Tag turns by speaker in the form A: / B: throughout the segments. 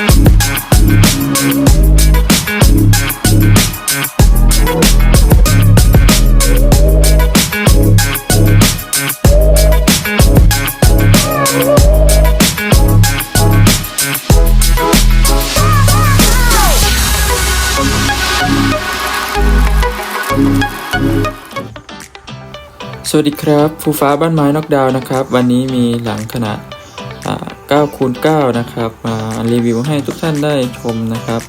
A: สวัสดีครับ ฟูฟ้าบ้านไม้นอกดาวนะครับ วันนี้มีหลังขนาด 9คูณ9นะครับมารีวิวให้ทุกท่านได้ชมนะครับ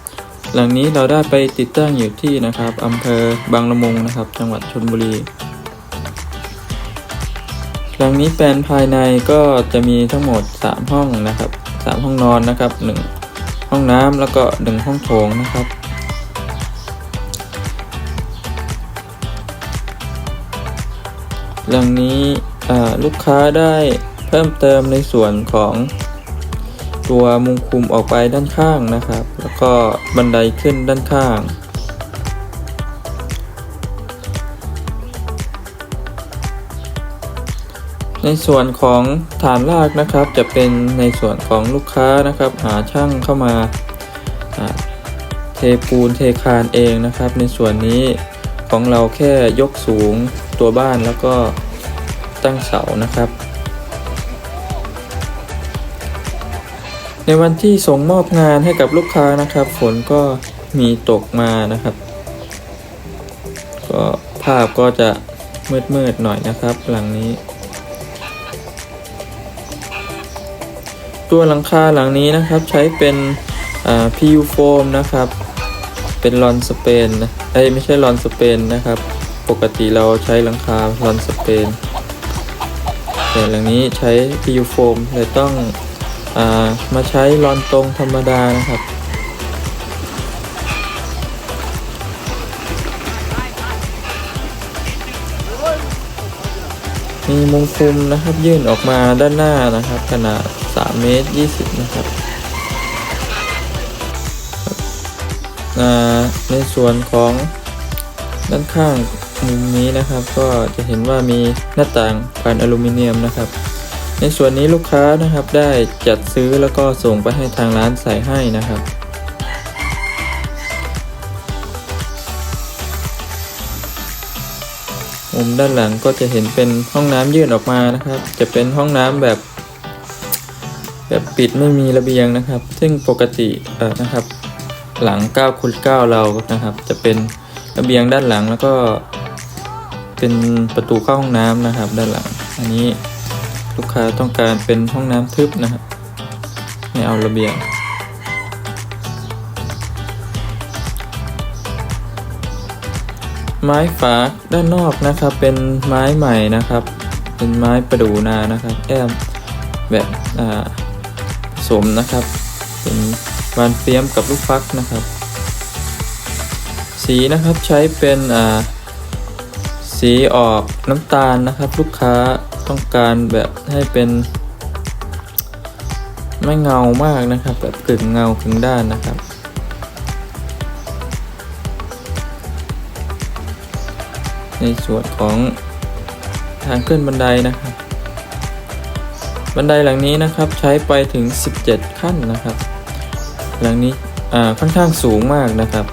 A: หลังนี้เราได้ไปติดตั้งอยู่ที่นะครับอำเภอบางละมุงนะครับ จังหวัดชลบุรี หลังนี้แปลนภายในก็จะมีทั้งหมด 3 ห้องนะครับ 3 ห้องนอนนะครับ 1 ห้องน้ำแล้วก็ 1 ห้องโถงนะครับหลังนี้ลูกค้าได้เพิ่มเติมในส่วนของ ตัวมุงคุมออกไปด้านข้างนะครับ แล้วก็บันไดขึ้นด้านข้าง ในส่วนของฐานรากนะครับ จะเป็นในส่วนของลูกค้านะครับ หาช่างเข้ามาอ่าเทปูนเทคานเองนะครับ ในส่วนนี้ของเราแค่ยกสูงตัวบ้านแล้วก็ตั้งเสานะครับ ในวันที่ส่งมอบงานให้กับลูกค้านะครับ ฝนก็มีตกมานะครับ ก็ภาพก็จะมืดๆหน่อยนะครับ หลังนี้ ตัวหลังคาหลังนี้นะครับใช้เป็นอ่า PU foam นะครับ เป็นลอนสเปนนะเอ้ไม่ใช่ลอนสเปนนะครับ ปกติเราใช้หลังคาลอนสเปนแต่หลังนี้ใช้ PU foam เลยต้อง มาใช้ลอนตรงธรรมดานะครับ มีมุมคุมนะครับยื่นออกมาด้านหน้านะครับ ขนาด 3 เมตร 20 นะครับ ในส่วนของด้านข้างมุมนี้นะครับ ก็จะเห็นว่ามีหน้าต่างผ่านอลูมิเนียมนะครับ ในส่วนนี้ลูกค้านะครับได้จัดซื้อแล้วก็ส่งไปให้ทางร้านใส่ให้นะครับ มุมด้านหลังก็จะเห็นเป็นห้องน้ำยื่นออกมานะครับ จะเป็นห้องน้ำแบบแบบปิดไม่มีระเบียงนะครับ ซึ่งปกตินะครับ หลัง9คูณ9เรานะครับ จะเป็นระเบียงด้านหลังแล้วก็เป็นประตูเข้าห้องน้ำนะครับ ด้านหลัง อันนี้ ลูกค้าต้องการเป็นห้องน้ำทึบนะครับไม่เอาระเบียง ไม้ฝาด้านนอกนะครับ เป็นไม้ใหม่นะครับ เป็นไม้ประดูนานะครับแอมแบบอ่าผสมนะครับ เป็นบานเฟียมกับลูกฟักนะครับ สีนะครับใช้เป็นอ่า สีออกน้ำตาลนะครับ ลูกค้าต้องการแบบให้เป็น ไม่เงามากนะครับ แบบกึ่งเงากึ่งด้านนะครับ ในส่วนของทางขึ้นบันไดนะครับ บันไดหลังนี้นะครับใช้ไปถึง 17 ขั้นนะครับ หลังนี้อ่าค่อนข้างสูงมากนะครับ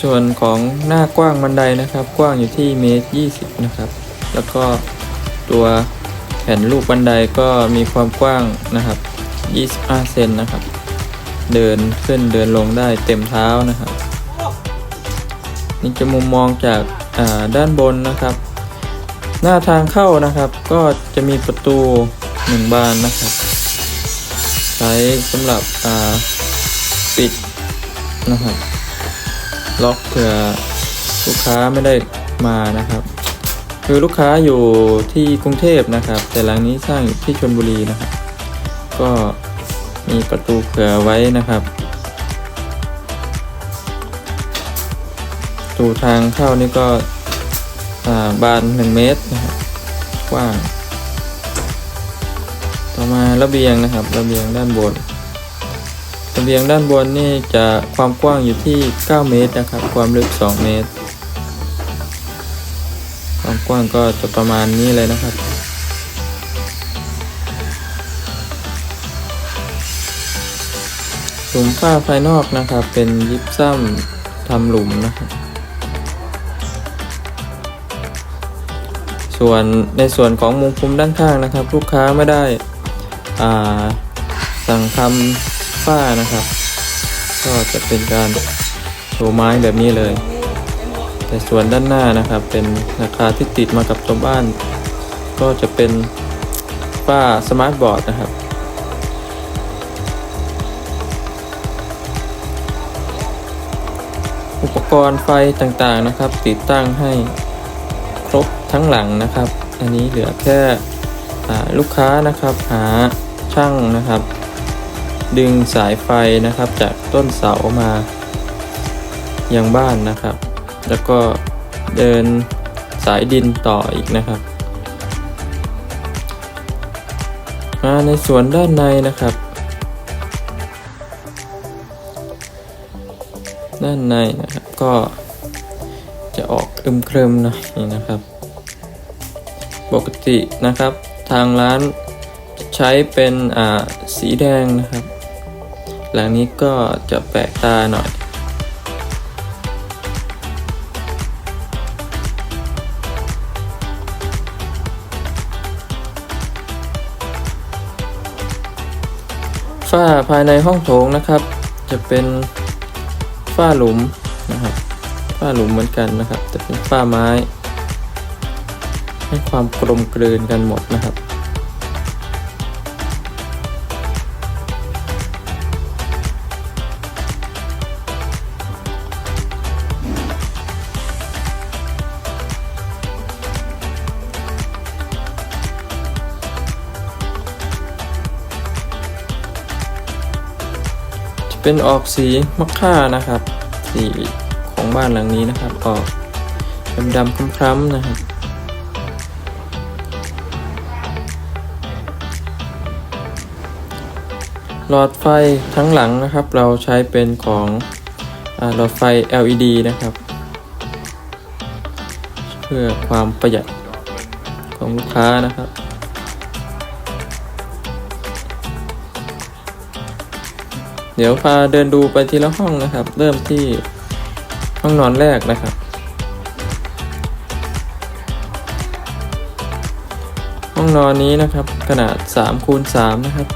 A: ส่วนของหน้ากว้างบันไดนะครับ กว้างอยู่ที่เมตร20 นะครับ แล้วก็ตัวแผ่นลูกบันไดก็มีความกว้างนะครับ 25 เซนนะครับ เดินขึ้นเดินลงได้เต็มเท้านะครับ นี่จะมุมมองจากาด้านบนนะครับ หน้าทางเข้านะครับก็จะมีประตูหนึ่งบานนะครับ ใช้สำหรับปิดนะครับ ล็อกเผื่อลูกค้าไม่ได้มานะครับ คือลูกค้าอยู่ที่กรุงเทพนะครับ แต่หลังนี้สร้างอยู่ที่ชลบุรีนะครับ ก็มีประตูเผื่อไว้นะครับประตูทางเข้านี่ก็าบาน 1 เมตรนะครับกว้าง ต่อมาระเบียงนะครับ ระเบียงด้านบน ระเบียงด้านบนนี่จะความกว้างอยู่ที่ 9 เมตรนะครับ ความลึก 2 เมตร ความกว้างก็จะประมาณนี้เลยนะครับ หลุมฝ้าภายนอกนะครับ เป็นยิปซัมทำหลุมนะครับ ส่วนในส่วนของมุมคุมด้านข้างนะครับ ลูกค้าไม่ได้สั่งทำ ฝ้านะครับ ก็จะเป็นการโชว์ไม้แบบนี้เลย แต่ส่วนด้านหน้านะครับ เป็นราคาที่ติดมากับตัวบ้าน ก็จะเป็นฝ้าสมาร์ทบอร์ดนะครับอุปกรณ์ไฟต่างๆนะครับ ติดตั้งให้ครบทั้งหลังนะครับ อันนี้เหลือแค่ลูกค้านะครับ หาช่างนะครับ ดึงสายไฟนะครับจากต้นเสามายังบ้านนะครับ แล้วก็เดินสายดินต่ออีกนะครับมาในสวนด้านในนะครับ ด้านในนะครับก็จะออกอึมคริมหน่อยนะครับ ปกตินะครับทางร้านใช้เป็นอ่าสีแดงนะครับ หลังนี้ก็จะแปลกตาหน่อย ฝ้าภายในห้องโถงนะครับ จะเป็นฝ้าหลุมนะครับฝ้าหลุมเหมือนกันนะครับ จะเป็นฝ้าไม้ ให้ความกลมกลืนกันหมดนะครับ เป็นออกสีมะค่านะครับ สีของบ้านหลังนี้นะครับ ออกดำๆคล้ำๆนะครับ หลอดไฟทั้งหลังนะครับ เราใช้เป็นของอหลอดไฟ LED นะครับ เพื่อความประหยัดของลูกค้านะครับ ดี๋ยวพาเดินดูไปทีละห้องนะครับ เริ่มที่ห้องนอนแรกนะครับ ห้องนอนนี้นะครับขนาด3คูณ3นะครับ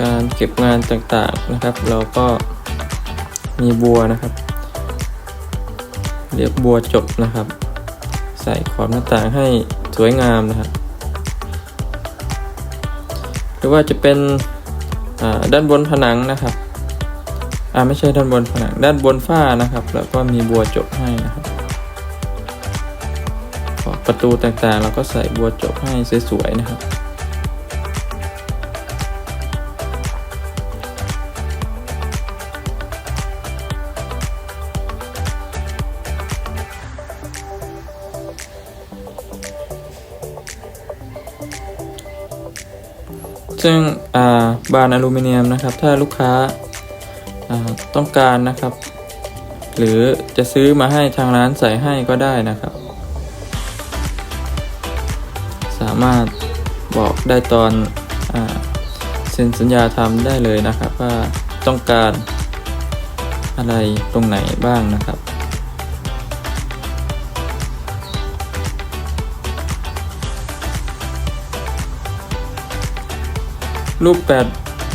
A: การเก็บงานต่างๆนะครับ เราก็มีบัวนะครับ เรียกบัวจบนะครับ ใส่ขอบหน้าต่างให้สวยงามนะครับ รือว่าจะเป็นด้านบนผนังนะครับอ่าไม่ใช่ด้านบนผนังด้านบนฝ้านะครับ แล้วก็มีบัวจบให้นะครับขอบประตูต่างๆ เราก็ใส่บัวจบให้สวยๆนะครับ ซึ่งาบานอลูมิเนียมนะครับ ถ้าลูกค้าาต้องการนะครับ หรือจะซื้อมาให้ทางร้านใส่ให้ก็ได้นะครับ สามารถบอกได้ตอนอเซ็นสัญญาทำได้เลยนะครับ ว่าต้องการอะไรตรงไหนบ้างนะครับ รูปแบบ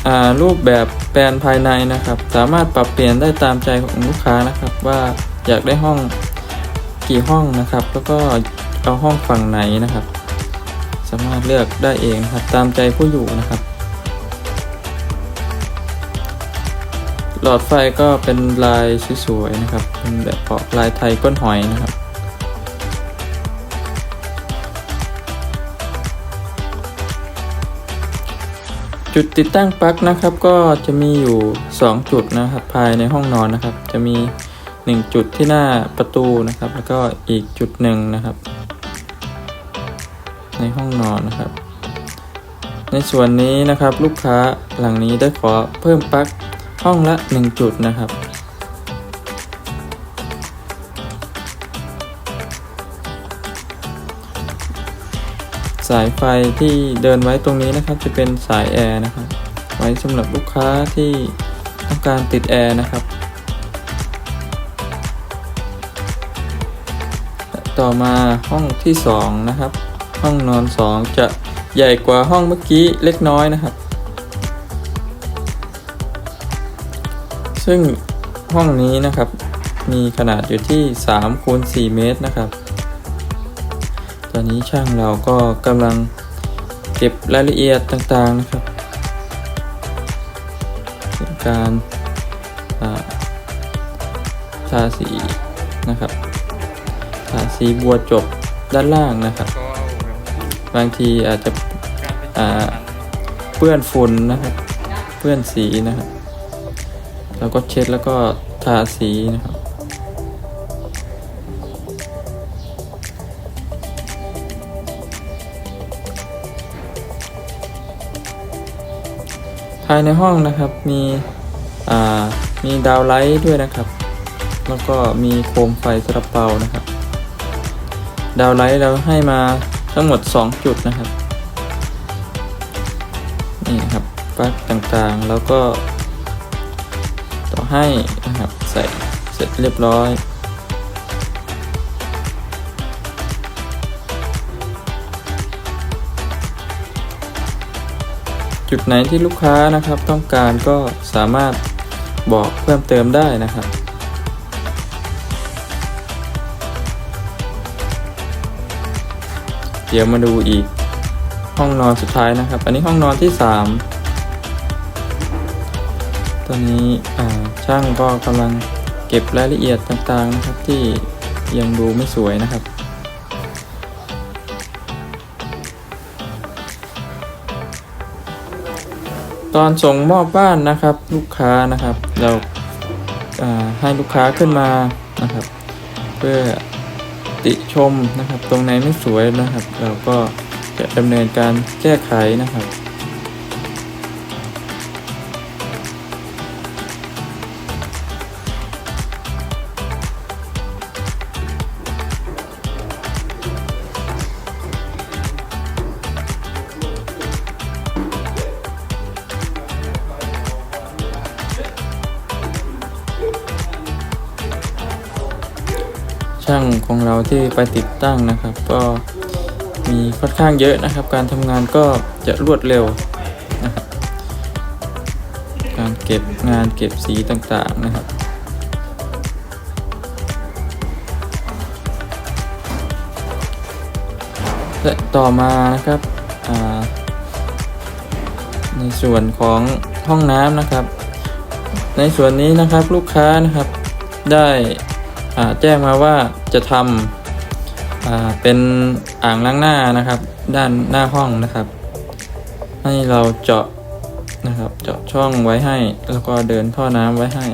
A: อ่ารูปแบบแปลนภายในนะครับ สามารถปรับเปลี่ยนได้ตามใจของลูกค้านะครับ ว่าอยากได้ห้องกี่ห้องนะครับ แล้วก็เอาห้องฝั่งไหนนะครับ สามารถเลือกได้เองนะครับ ตามใจผู้อยู่นะครับ หลอดไฟก็เป็นลายสวยๆนะครับเป็นแบบออกลายไทยก้นหอยนะครับ จุดติดตั้งปลั๊กนะครับ ก็จะมีอยู่ 2 จุดนะครับ ภายในห้องนอนนะครับ จะมี 1 จุดที่หน้าประตูนะครับ แล้วก็อีกจุดหนึ่งนะครับ ในห้องนอนนะครับ ในส่วนนี้นะครับลูกค้าหลังนี้ได้ขอเพิ่มปลั๊กห้องละ 1 จุดนะครับ สายไฟที่เดินไว้ตรงนี้นะครับ จะเป็นสายแอร์นะครับ ไว้สำหรับลูกค้าที่ต้องการติดแอร์นะครับ ต่อมาห้องที่สองนะครับ ห้องนอนสองจะใหญ่กว่าห้องเมื่อกี้เล็กน้อยนะครับ ซึ่งห้องนี้นะครับมีขนาดอยู่ที่3คูณ4เมตรนะครับ อนนี้ช่างเราก็กำลังเก็บรายละเอียดต่างๆนะครับ การทาสีนะครับทาสีบัวจบด้านล่างนะครับ
B: บา
A: งทีอาจจะ
B: เป็น
A: อ่าเปื้อนฝุ่นนะครับ เปื้อนสีนะครับ แล้วก็เช็ดแล้วก็ทาสีนะครับ ภายในห้องนะครับมีอ่ามีดาวไลท์ด้วยนะครับ แล้วก็มีโคมไฟสลับเปานะครับ ดาวไลท์เราให้มาทั้งหมด 2 จุดนะครับ นี่นครับปลั๊กต่างๆ แล้วก็ ต่อให้นะครับใส่เสร็จเรียบร้อย จุดไหนที่ลูกค้านะครับ ต้องการก็สามารถบอกเพิ่มเติมได้นะครับ เดี๋ยวมาดูอีกห้องนอนสุดท้ายนะครับ อันนี้ห้องนอนที่ 3 ตอนนี้ช่างก็กำลังเก็บรายละเอียดต่างๆนะครับที่ยังดูไม่สวยนะครับ ตอนส่งมอบบ้านนะครับลูกค้านะครับ เราให้ลูกค้าขึ้นมานะครับ เพื่อติชมนะครับ ตรงไหนไม่สวยนะครับ เราก็จะดำเนินการแก้ไขนะครับ ช่างของเราที่ไปติดตั้งนะครับ ก็มีค่อนข้างเยอะนะครับ การทำงานก็จะรวดเร็วนะครับการเก็บงานเก็บสีต่างๆนะครับและต่อมานะครับในส่วนของห้องน้ำนะครับ ในส่วนนี้นะครับลูกค้านะครับได้แจ้งมาว่า จะทำเป็นอ่างล้างหน้านะครับ ด้านหน้าห้องนะครับ ให้เราเจาะนะครับเจาะช่องไว้ให้ แล้วก็เดินท่อน้ำไว้ให้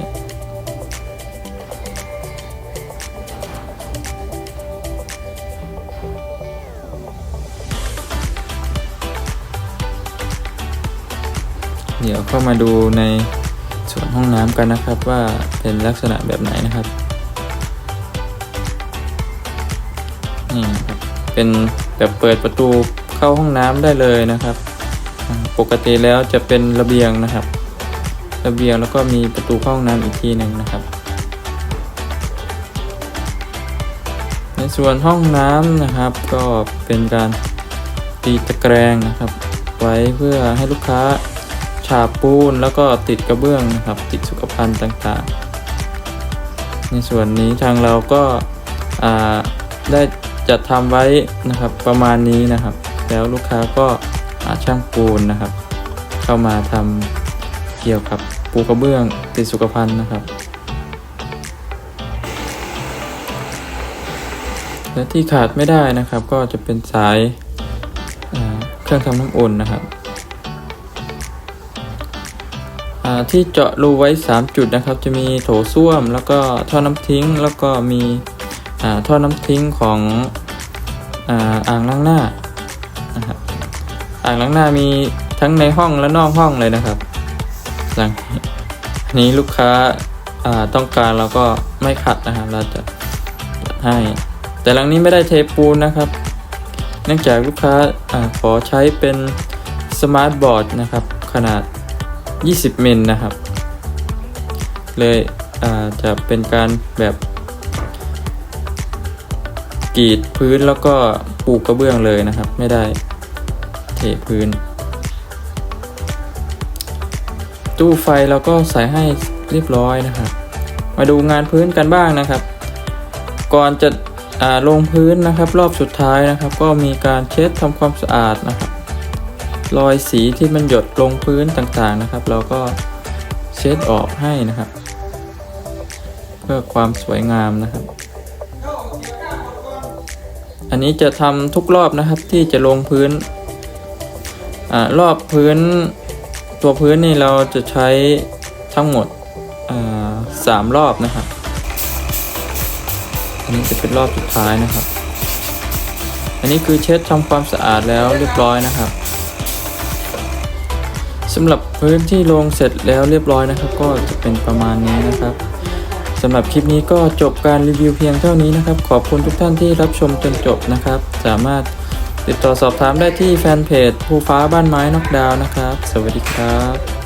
A: เดี๋ยวเข้ามาดูในส่วนห้องน้ำกันนะครับว่าเป็นลักษณะแบบไหนนะครับ นี่เป็นแบบเปิดประตูเข้าห้องน้ำได้เลยนะครับ ปกติแล้วจะเป็นระเบียงนะครับ ระเบียงแล้วก็มีประตูเข้าห้องน้ำอีกทีหนึ่งนะครับ ในส่วนห้องน้ำนะครับ ก็เป็นการตีตะแกรงนะครับ ไว้เพื่อให้ลูกค้าฉาบปูนแล้วก็ติดกระเบื้องนะครับ ติดสุขภัณฑ์ต่างๆ ในส่วนนี้ทางเราก็าได้ จัดทำไว้นะครับประมาณนี้นะครับ แล้วลูกค้าก็หาช่างปูนนะครับ เข้ามาทำเกี่ยวกับปูกระเบื้องติดสุขภัณฑ์นะครับ และที่ขาดไม่ได้นะครับ ก็จะเป็นสายอ่าเครื่องทำน้ำอุ่นนะครับที่เจาะรูไว้ 3 จุดนะครับ จะมีโถส้วม แล้วก็ท่อน้ำทิ้ง แล้วก็มี ท่อน้ำทิ้งของอ่าอ่างล้างหน้านะครับอ่างล้างหน้ามีทั้งในห้องและนอกห้องเลยนะครับหลังนี้ลูกค้าต้องการเราก็ไม่ขัดนะครับ เราจะให้ แต่หลังนี้ไม่ได้เทปูนนะครับ เนื่องจากลูกค้าอขอใช้เป็นสมาร์ทบอร์ดนะครับ ขนาด 20มิลนะครับ เลยจะเป็นการแบบ กรีดพื้นแล้วก็ปูกระเบื้องเลยนะครับ ไม่ได้เทพื้น ตู้ไฟเราก็ใส่ให้เรียบร้อยนะครับ มาดูงานพื้นกันบ้างนะครับ ก่อนจะลงพื้นนะครับ รอบสุดท้ายนะครับ ก็มีการเช็ดทำความสะอาดนะครับ รอยสีที่มันหยดลงพื้นต่างๆนะครับ เราก็เช็ดออกให้นะครับ เพื่อความสวยงามนะครับ อันนี้จะทำทุกรอบนะครับที่จะลงพื้นอรอบพื้นตัวพื้นนี่เราจะใช้ทั้งหมดสามรอบนะครับอันนี้จะเป็นรอบสุดท้ายนะครับ อันนี้คือเช็ดทำความสะอาดแล้วเรียบร้อยนะครับสำหรับพื้นที่ลงเสร็จแล้วเรียบร้อยนะครับ ก็จะเป็นประมาณนี้นะครับ สำหรับคลิปนี้ก็จบการรีวิวเพียงเท่านี้นะครับ ขอบคุณทุกท่านที่รับชมจนจบนะครับ สามารถติดต่อสอบถามได้ที่แฟนเพจภูฟ้าบ้านไม้นอกดาวน์นะครับ สวัสดีครับ